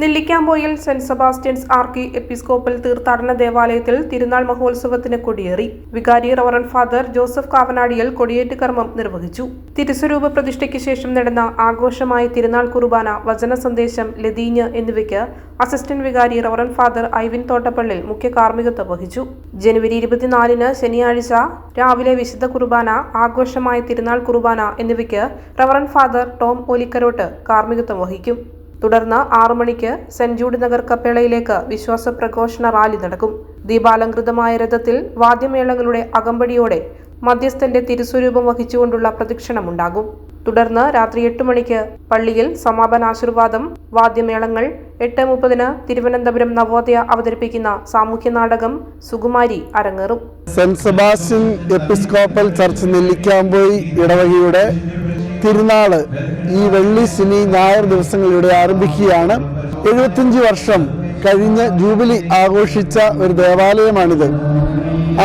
Nellikkampoyil saint Sebastian's archiepiscopal തീർത്ഥാടന ദേവാലയത്തിൽ തിരുനാൾ മഹോത്സവത്തിന് കൊടിയേറി. വികാരി റവറൻ ഫാദർ ജോസഫ് കാവനാടിയിൽ കൊടിയേറ്റ് കർമ്മം നിർവഹിച്ചു. തിരുസ്വരൂപ പ്രതിഷ്ഠയ്ക്ക് ശേഷം നടന്ന ആഘോഷമായ തിരുനാൾ കുർബാന വചന സന്ദേശം ലതീഞ്ഞ് എന്നിവയ്ക്ക് അസിസ്റ്റന്റ് വികാരി റവറൻ ഫാദർ ഐവിൻ തോട്ടപ്പള്ളിൽ മുഖ്യ കാർമ്മികത്വം വഹിച്ചു. ജനുവരി ഇരുപത്തിനാലിന് ശനിയാഴ്ച രാവിലെ വിശുദ്ധ കുർബാന ആഘോഷമായ തിരുനാൾ കുർബാന എന്നിവയ്ക്ക് റവറൻ ഫാദർ ടോം ഓലിക്കരോട്ട് കാർമ്മികത്വം വഹിക്കും. തുടർന്ന് ആറു മണിക്ക് സെന്റ് ജൂഡ് നഗർ കപ്പേളയിലേക്ക് വിശ്വാസ പ്രഘോഷണ റാലി നടക്കും. ദീപാലങ്കൃതമായ രഥത്തിൽ വാദ്യമേളങ്ങളുടെ അകമ്പടിയോടെ മധ്യസ്ഥന്റെ തിരുസ്വരൂപം വഹിച്ചുകൊണ്ടുള്ള പ്രദക്ഷിണമുണ്ടാകും. തുടർന്ന് രാത്രി എട്ട് മണിക്ക് പള്ളിയിൽ സമാപന ആശീർവാദം വാദ്യമേളങ്ങൾ എട്ട് മുപ്പതിന് തിരുവനന്തപുരം നവോദയ അവതരിപ്പിക്കുന്ന സാമൂഹ്യ നാടകം സുകുമാരി അരങ്ങേറും. Saint Sebastian episcopal church Nellikampoyi ഇടവകയുടെ തിരുനാൾ ഈ വെള്ളി ശനി ഞായർ ദിവസങ്ങളിലൂടെ ആരംഭിക്കുകയാണ്. എഴുപത്തിയഞ്ച് വർഷം കഴിഞ്ഞ ജൂബിലി ആഘോഷിച്ച ഒരു ദേവാലയമാണിത്.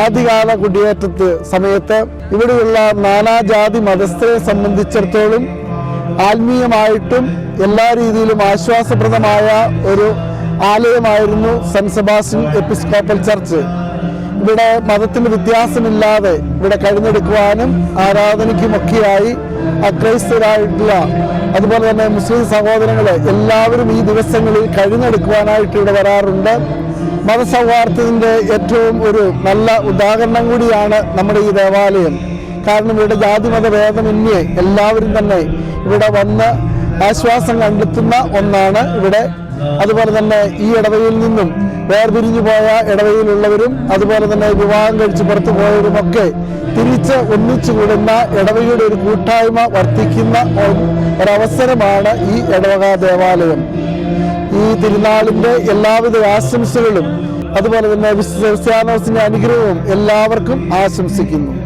ആദ്യകാല കുടിയേറ്റത്ത് സമയത്ത് ഇവിടെയുള്ള നാനാജാതി മതസ്ഥരെ സംബന്ധിച്ചിടത്തോളം ആത്മീയമായിട്ടും എല്ലാ രീതിയിലും ആശ്വാസപ്രദമായ ഒരു ആലയമായിരുന്നു സെന്റ് സെബാസ്റ്റ്യൻ എപ്പിസ്കോപ്പൽ ചർച്ച്. ഇവിടെ മതത്തിന് വ്യത്യാസമില്ലാതെ ഇവിടെ കഴിഞ്ഞെടുക്കുവാനും ആരാധനയ്ക്കുമൊക്കെയായി അക്രൈസ്തരായിട്ടുള്ള അതുപോലെ തന്നെ മുസ്ലിം സഹോദരങ്ങളെ എല്ലാവരും ഈ ദിവസങ്ങളിൽ കഴിഞ്ഞെടുക്കുവാനായിട്ട് ഇവിടെ വരാറുണ്ട്. മതസൗഹാർദ്ദത്തിന്റെ ഏറ്റവും ഒരു നല്ല ഉദാഹരണം കൂടിയാണ് നമ്മുടെ ഈ ദേവാലയം. കാരണം ഇവിടെ ജാതിമത ഭേദമന്യേ എല്ലാവരും തന്നെ ഇവിടെ വന്ന് ആശ്വാസം കണ്ടെത്തുന്ന ഒന്നാണ് ഇവിടെ അതുപോലെ തന്നെ ഈ ഇടവയിൽ നിന്നും വേർപിരിഞ്ഞു പോയ ഇടവയിലുള്ളവരും അതുപോലെ തന്നെ വിവാഹം കഴിച്ച് പുറത്തു പോയവരുമൊക്കെ തിരിച്ച് ഒന്നിച്ചു കൂടുന്ന ഇടവയുടെ ഒരു കൂട്ടായ്മ വർദ്ധിക്കുന്ന ഒരു- ഒരവസരമാണ് ഈ ഇടവക ദേവാലയം. ഈ തിരുനാളിന്റെ എല്ലാവിധ ആശംസകളും അതുപോലെ തന്നെ വിശ്വാസിന്റെ അനുഗ്രഹവും എല്ലാവർക്കും ആശംസിക്കുന്നു.